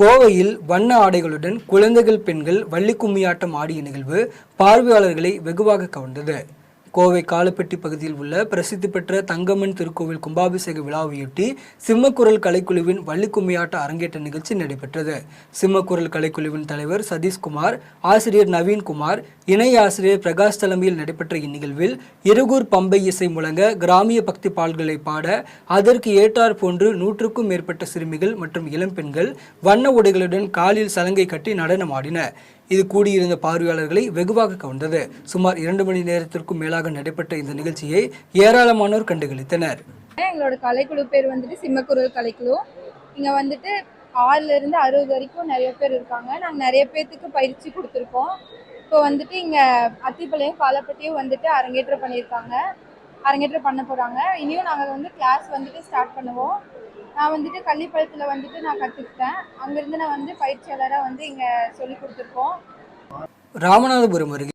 கோவையில் வண்ண ஆடைகளுடன் குழந்தைகள் பெண்கள் வள்ளி கும்மியாட்டம் ஆடிய நிகழ்வு பார்வையாளர்களை வெகுவாக கவர்ந்தது. கோவை காலப்பட்டி பகுதியில் உள்ள பிரசித்தி பெற்ற தங்கம்மன் திருக்கோவில் கும்பாபிஷேக விழாவையொட்டி சிம்மக்குரல் கலைக்குழுவின் வள்ளிக்கும்மியாட்ட அரங்கேற்ற நிகழ்ச்சி நடைபெற்றது. சிம்மக்குரல் கலைக்குழுவின் தலைவர் சதீஷ்குமார் ஆசிரியர் நவீன்குமார் இணை ஆசிரியர் பிரகாஷ் தலைமையில் நடைபெற்ற இந்நிகழ்வில் இருகூர் பம்பை இசை முழங்க கிராமிய பக்தி பாடல்களை பாட அதற்கு ஏற்றார் போன்று நூற்றுக்கும் மேற்பட்ட சிறுமிகள் மற்றும் இளம்பெண்கள் வண்ண உடைகளுடன் காலில் சலங்கை கட்டி நடனமாடின. இது கூடியிருந்த பார்வையாளர்களை வெகுவாக கவர்ந்தது. சுமார் இரண்டு மணி நேரத்திற்கும் மேலாக நடைபெற்ற இந்த நிகழ்ச்சியை ஏராளமானோர் கண்டுகளித்தனர். எங்களோட கலைக்குழு பேர் வந்துட்டு சிம்மக்குரல் கலைக்குழு. இங்கே வந்துட்டு ஆறுல இருந்து அறுபது வரைக்கும் நிறைய பேர் இருக்காங்க. நாங்கள் நிறைய பேர்த்துக்கு பயிற்சி கொடுத்துருக்கோம். இப்போ வந்துட்டு இங்கே அத்திப்பாளையம் காலப்பட்டியும் வந்துட்டு அரங்கேற்றம் பண்ணியிருக்காங்க. அரங்கேற்றம் பண்ண போகிறாங்க இனியும் நாங்கள் வந்து கிளாஸ் வந்துட்டு ஸ்டார்ட் பண்ணுவோம். நான் வந்துட்டு கள்ளிப்பாளையத்தில் வந்துட்டு நான் கற்றுக்கிட்டேன் அங்கேருந்து நான் வந்து பயிற்சியாளராக வந்து இங்கே சொல்லி கொடுத்துருக்கோம். ராமநாதபுரம் அருகே